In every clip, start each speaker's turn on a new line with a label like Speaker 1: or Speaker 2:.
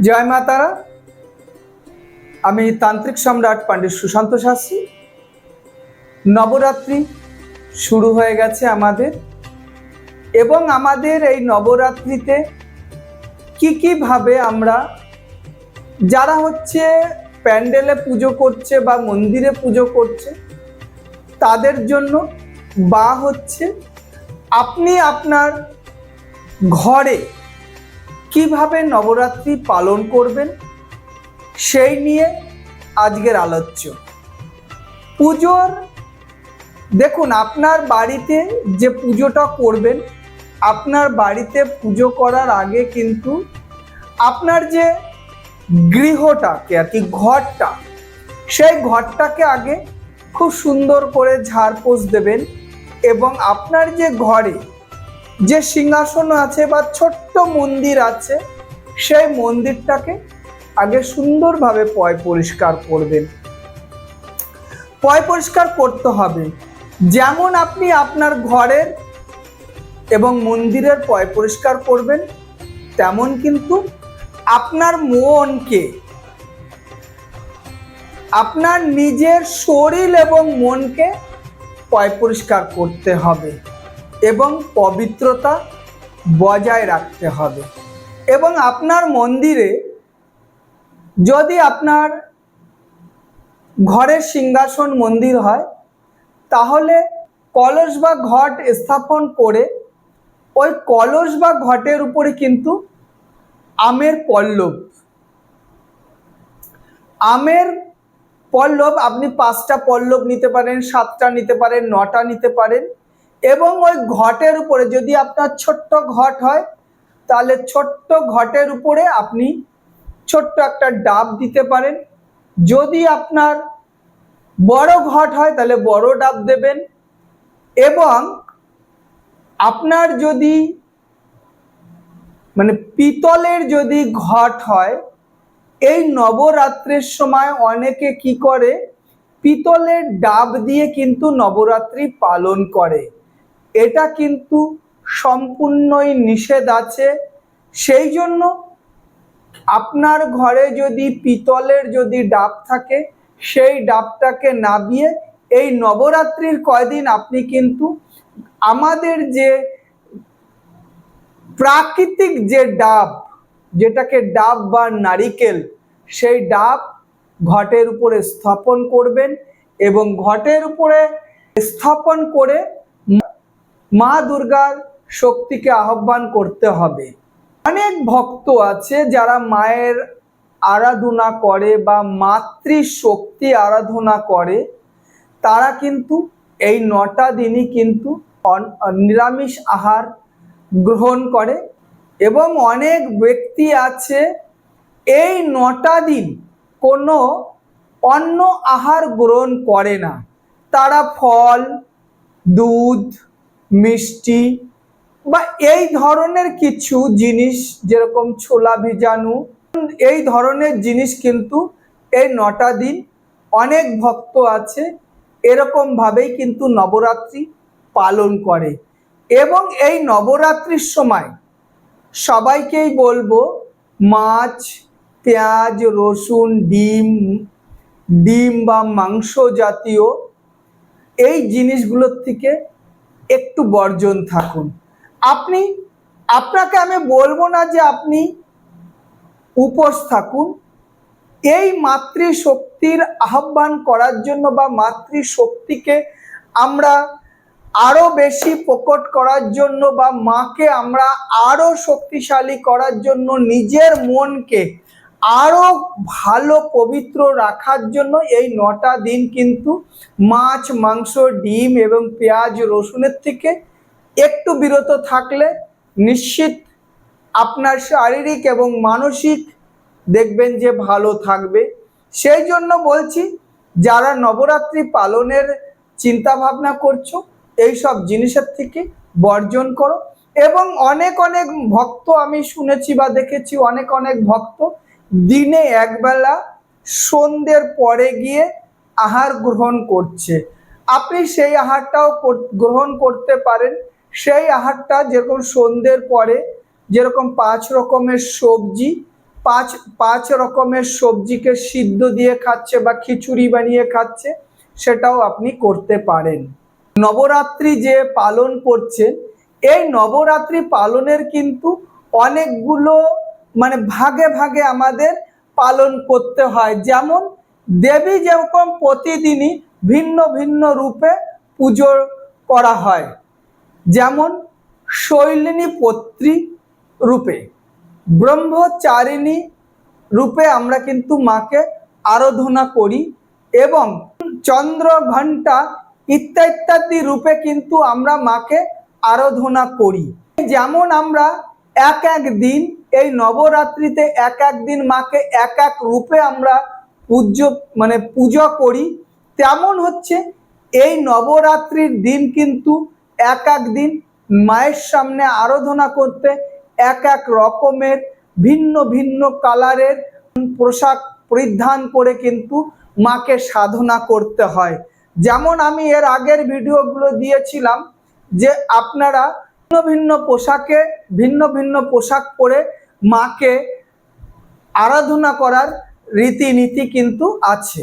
Speaker 1: জয় মা তারা। আমি তান্ত্রিক সম্রাট পণ্ডিত সুশান্ত শাস্ত্রী। নবরাত্রি শুরু হয়ে গেছে আমাদের। এবং আমাদের এই নবরাত্রিতে কি কীভাবে আমরা, যারা হচ্ছে প্যান্ডেলে পুজো করছে বা মন্দিরে পুজো করছে, তাদের জন্য বা হচ্ছে আপনি আপনার ঘরে কীভাবে নবরাত্রি পালন করবেন? সেই নিয়ে আজকের আলোচ্য। পুজোর, দেখুন, আপনার বাড়িতে যে পুজোটা করবেন, আপনার বাড়িতে পুজো করার আগে কিন্তু আপনার যে গৃহটাকে আর কি, ঘরটা, সেই ঘরটাকে আগে খুব সুন্দর করে ঝাড়পোছ দেবেন এবং আপনার যে ঘরে যে সিংহাসন আছে বা ছোট্ট মন্দির আছে, সেই মন্দিরটাকে আগে সুন্দরভাবে পয় পরিষ্কার করবেন। পয় পরিষ্কার করতে হবে। যেমন আপনি আপনার ঘরের এবং মন্দিরের পয় পরিষ্কার করবেন, তেমন কিন্তু আপনার মনকে, আপনার নিজের শরীর এবং মনকে পয় পরিষ্কার করতে হবে। এবং পবিত্রতা বজায় রাখতে হবে। এবং আপনার মন্দিরে যদি আপনার ঘরের সিংহাসন মন্দির হয়, তাহলে কলস বা ঘট স্থাপন করে ওই কলস বা ঘটের উপরে কিন্তু আমের পল্লব। আমের পল্লব, আপনি পাঁচটা পল্লব নিতে পারেন, সাতটা নিতে পারেন, নটা নিতে পারেন। এবং ওই ঘটের উপরে যদি আপনার ছোট্ট ঘট হয়, তাহলে ছোট্ট ঘটের উপরে আপনি ছোট্ট একটা ডাব দিতে পারেন। যদি আপনার বড় ঘট হয়, তাহলে বড় ডাব দেবেন। এবং আপনার যদি মানে পিতলের যদি ঘট হয়, এই নবরাত্রির সময় অনেকে কি করে? পিতলের ডাব দিয়ে কিন্তু নবরাত্রি পালন করে। এটা কিন্তু সম্পূর্ণই নিষেধ আছে। সেই জন্য আপনার ঘরে যদি পিতলের যদি ডাব থাকে, সেই ডাবটাকে নাবিয়ে এই নবরাত্রির কয়দিন আপনি কিন্তু আমাদের যে প্রাকৃতিক যে ডাব, যেটাকে ডাব বা নারিকেল, সেই ডাব ঘটের উপরে স্থাপন করবেন এবং ঘটের উপরে স্থাপন করে মা দুর্গার শক্তিকে আহ্বান করতে হবে। অনেক ভক্ত আছে যারা মায়ের আরাধনা করে বা মাতৃ শক্তি আরাধনা করে। তারা কিন্তু এই নটা দিনই কিন্তু নিরামিষ আহার গ্রহণ করে এবং অনেক ব্যক্তি আছে এই নটা দিন কোনো অন্য আহার গ্রহণ করে না। তারা ফল, দুধ মিষ্টি বা এই ধরনের কিছু জিনিস, যেরকম ছোলা ভিজানু, এই ধরনের জিনিস কিন্তু এই নটা দিন অনেক ভক্ত আছে এরকমভাবেই কিন্তু নবরাত্রি পালন করে। এবং এই নবরাত্রির সময় সবাইকেই বলব, মাছ, পেঁয়াজ, রসুন, ডিম ডিম বা মাংস জাতীয় এই জিনিসগুলোর থেকে একটু বর্জন থাকুন। আপনি, আপনাকে আমি বলব না যে আপনি উপোস থাকুন। এই মাতৃশক্তির আহ্বান করার জন্য বা মাতৃশক্তিকে আমরা আরও বেশি প্রকট করার জন্য বা মাকে আমরা আরও শক্তিশালী করার জন্য নিজের মনকে আরও ভালো পবিত্র রাখার জন্য এই নটা দিন কিন্তু মাছ, মাংস, ডিম এবং পেঁয়াজ, রসুনের থেকে একটু বিরত থাকলে নিশ্চিত আপনার শারীরিক এবং মানসিক দেখবেন যে ভালো থাকবে। সেই জন্য বলছি, যারা নবরাত্রি পালনের চিন্তা ভাবনা করছ এই সব জিনিসের থেকে বর্জন করো। এবং অনেক অনেক ভক্ত আমি শুনেছি বা দেখেছি, অনেক অনেক ভক্ত দিনে একবেলা সন্ধ্যের পরে গিয়ে আহার গ্রহণ করছে। আপনি সেই আহারটাও গ্রহণ করতে পারেন। সেই আহারটা যেরকম সন্ধ্যের পরে, যেরকম পাঁচ রকমের সবজি, পাঁচ পাঁচ রকমের সবজিকে সিদ্ধ দিয়ে খাচ্ছে বা খিচুড়ি বানিয়ে খাচ্ছে, সেটাও আপনি করতে পারেন। নবরাত্রি যে পালন করছেন, এই নবরাত্রি পালনের কিন্তু অনেকগুলো মানে ভাগে ভাগে আমাদের পালন করতে হয়। যেমন দেবী যেরকম প্রতিদিনই ভিন্ন ভিন্ন রূপে পুজো করা হয়। যেমন শৈলিনী পত্রী রূপে, ব্রহ্মচারিণী রূপে আমরা কিন্তু মাকে আরাধনা করি এবং চন্দ্র ঘণ্টা ইত্যাদি ইত্যাদি রূপে কিন্তু আমরা মাকে আরাধনা করি। যেমন আমরা এক এক দিন এই নবরাত্রিতে এক এক দিন মাকে এক এক রূপে আমরা পূজ্য মানে পুজো করি। তেমন হচ্ছে এই নবরাত্রির দিন কিন্তু এক এক দিন মায়ের সামনে আরাধনা করতে এক এক রকমের ভিন্ন ভিন্ন কালারের পোশাক পরিধান করে কিন্তু মাকে সাধনা করতে হয়। যেমন আমি এর আগের ভিডিওগুলো দিয়েছিলাম যে আপনারা ভিন্ন ভিন্ন পোশাকে, ভিন্ন ভিন্ন পোশাক পরে মাকে আরাধনা করার রীতিনীতি কিন্তু আছে।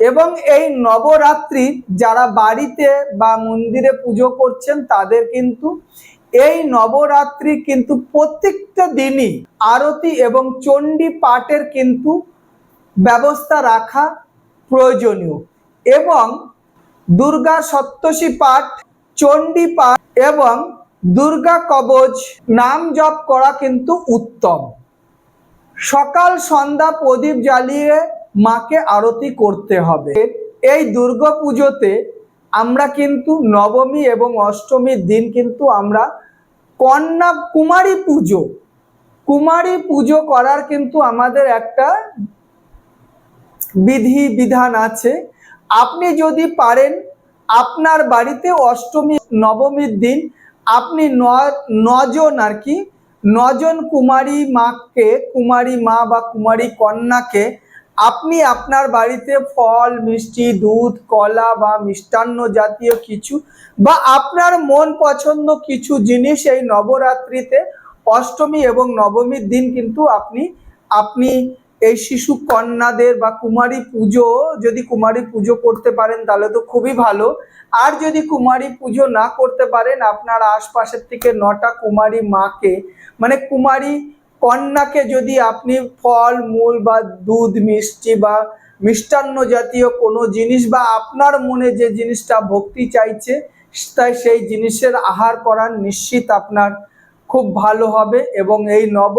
Speaker 1: এবং এই নবরাত্রি যারা বাড়িতে বা মন্দিরে পুজো করছেন, তাদের কিন্তু এই নবরাত্রি কিন্তু প্রত্যেকটা দিনই আরতি এবং চণ্ডী পাঠের কিন্তু ব্যবস্থা রাখা প্রয়োজনীয়। এবং দুর্গা সপ্তশী পাঠ চণ্ডী পাঠ এবং দুর্গা কবচ নাম জপ করা কিন্তু উত্তম। সকাল সন্ধ্যা প্রদীপ জ্বালিয়ে মাকে আরতি করতে হবে। এই দুর্গা পুজোতে আমরা কিন্তু নবমী এবং অষ্টমীর দিন কিন্তু আমরা কন্যা কুমারী পুজো কুমারী পুজো করার কিন্তু আমাদের একটা বিধি বিধান আছে। আপনি যদি পারেন আপনার বাড়িতে অষ্টমী, নবমীর দিন আপনি নজন আর কি, নজন কুমারী মাকে, কুমারী মা বা কুমারী কন্যাকে আপনি আপনার বাড়িতে ফল, মিষ্টি, দুধ, কলা বা মিষ্টান্ন জাতীয় কিছু বা আপনার মন পছন্দ কিছু জিনিস এই নবরাত্রিতে অষ্টমী এবং নবমীর দিন কিন্তু আপনি আপনি এই শিশু কন্যাদের বা কুমারী পুজো, যদি কুমারী পুজো করতে পারেন তাহলে তো খুবই ভালো। আর যদি কুমারী পুজো না করতে পারেন, আপনার আশপাশের থেকে নটা কুমারী মাকে মানে কুমারী কন্যাকে যদি আপনি ফল, মূল বা দুধ, মিষ্টি বা মিষ্টান্ন জাতীয় কোনো জিনিস বা আপনার মনে যে জিনিসটা ভক্তি চাইছে, তাই সেই জিনিসের আহার করার নিশ্চিত আপনার খুব ভালো হবে। এবং এই নব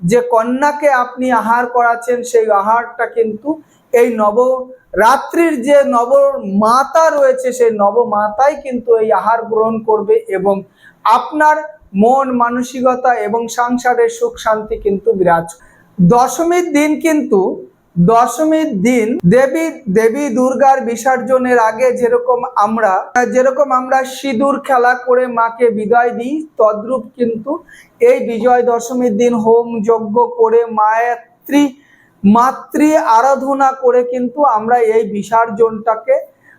Speaker 1: যে কন্যাকে আপনি আহার করাচ্ছেন, সেই আহারটা কিন্তু এই নব রাত্রির যে নব মাতা রয়েছে, সেই নব মাতাই কিন্তু এই আহার গ্রহণ করবে এবং আপনার মন, মানসিকতা এবং সংসারের সুখ শান্তি কিন্তু বিরাজ দশমীর দিন কিন্তু দশমীর দিন দেবী দেবী দুর্গার বিসর্জনের আগে যেরকম আমরা যেরকম আমরা সিঁদুর খেলা করে মাকে বিদায় দিই, তদ্রূপ কিন্তু এই বিজয় দশমীর দিন হোম যজ্ঞ করে মায়াত্রী, মাতৃ আরাধনা করে কিন্তু আমরা এই বিসর্জনটাকে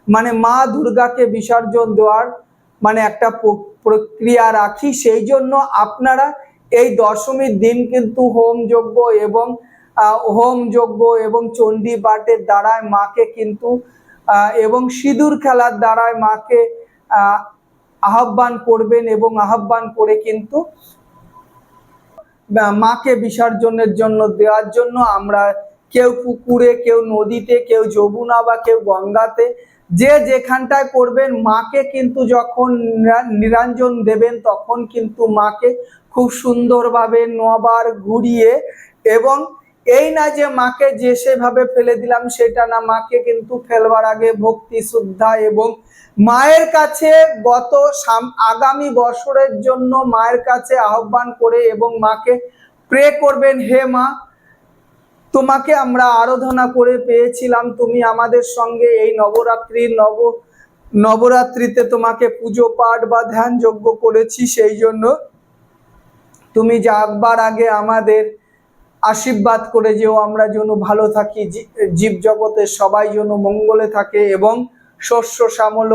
Speaker 1: মানে মা দুর্গাকে বিসর্জন দেওয়ার মানে একটা প্রক্রিয়া রাখি। সেই জন্য আপনারা এই দশমীর দিন কিন্তু হোম যজ্ঞ এবং হোম যজ্ঞ এবং চণ্ডী পাঠের দ্বারায় মাকে কিন্তু এবং সিঁদুর খেলার দ্বারায় মাকে আহ্বান করবেন এবং আহ্বান করে কিন্তু মাকে বিসর্জনের জন্য দেওয়ার জন্য আমরা কেউ পুকুরে, কেউ নদীতে, কেউ যমুনা বা কেউ গঙ্গাতে যে যেখানটায় করবেন মাকে কিন্তু যখন নিরা- নিরঞ্জন দেবেন তখন কিন্তু মাকে খুব সুন্দরভাবে নবার ঘুরিয়ে এবং এই না যে মাকে যে সেভাবে ফেলে দিলাম, সেটা না মাকে কিন্তু ফেলবার আগে ভক্তি, শ্রদ্ধা এবং মায়ের কাছে গত আগামী বছরের জন্য মায়ের কাছে আহ্বান করে এবং মাকে প্রে করবেন, হে মা, তোমাকে আমরা আরাধনা করে পেয়েছিলাম। তুমি আমাদের সঙ্গে এই নবরাত্রির নব, নবরাত্রিতে তোমাকে পুজো পাঠ বা ধ্যান যজ্ঞ করেছি। সেই জন্য তুমি যাকবার আগে আমাদের আশীর্বাদ করে যেও আমরা যেন ভালো থাকি জীব জগতের সবাই যেন মঙ্গলে থাকে এবং শস্য, শ্যামল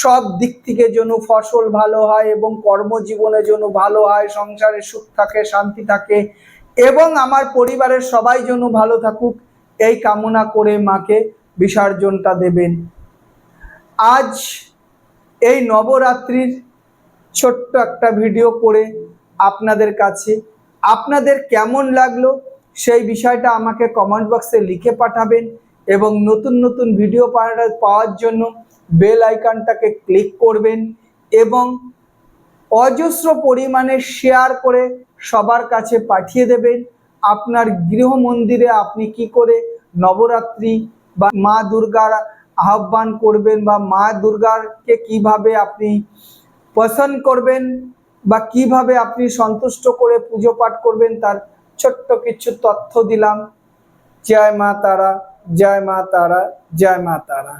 Speaker 1: সব দিক থেকে যেন ফসল ভালো হয় এবং কর্মজীবনে যেন ভালো হয়, সংসারে সুখ থাকে, শান্তি থাকে এবং আমার পরিবারের সবাই যেন ভালো থাকুক, এই কামনা করে মাকে বিসর্জনটা দেবেন। আজ এই নবরাত্রির ছোট্ট একটা ভিডিও করে আপনাদের কাছে আপনাদের কেমন লাগল সেই বিষয়টা আমাকে কমেন্ট বক্সে লিখে পাঠাবেন এবং নতুন নতুন ভিডিও পাওয়ার- জন্য বেল আইকনটাকে ক্লিক করবেন এবং অজস্র পরিমাণে শেয়ার করে সবার কাছে পাঠিয়ে দেবেন। আপনার গৃহ মন্দিরে আপনি কি করে নবরাত্রি বা মা দুর্গার আহ্বান করবেন বা মা দুর্গারকে কীভাবে আপনি পছন্দ করবেন বা কীভাবে আপনি সন্তুষ্ট করে পুজো পাঠ করবেন তার ছোট্ট কিছু তথ্য দিলাম। জয় মা তারা, জয় মা তারা, জয় মা তারা।